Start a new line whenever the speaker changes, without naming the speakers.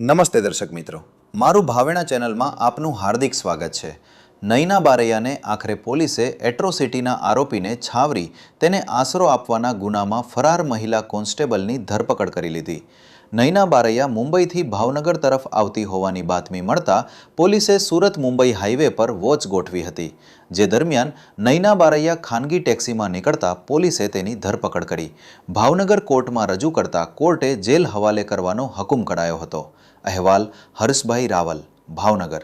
નમસ્તે દર્શક મિત્રો. મારું ભાવેણા ચેનલમાં આપનું હાર્દિક સ્વાગત છે. નૈના બારૈયાને આખરે પોલીસે એટ્રોસિટીના આરોપીને છાવરી, તેને આશરો આપવાના ગુનામાં ફરાર મહિલા કોન્સ્ટેબલની ધરપકડ કરી લીધી. નૈના બારૈયા મુંબઈથી ભાવનગર તરફ આવતી હોવાની બાતમી મળતા પોલીસે સુરત મુંબઈ હાઈવે પર વોચ ગોઠવી હતી, જે દરમિયાન નૈના બારૈયા ખાનગી ટેક્સીમાં નીકળતા પોલીસે તેની ધરપકડ કરી. ભાવનગર કોર્ટમાં રજૂ કરતા કોર્ટે જેલ હવાલે કરવાનો હુકમ કરાયો હતો. અહેવાલ હર્ષભાઈ રાવલ, ભાવનગર.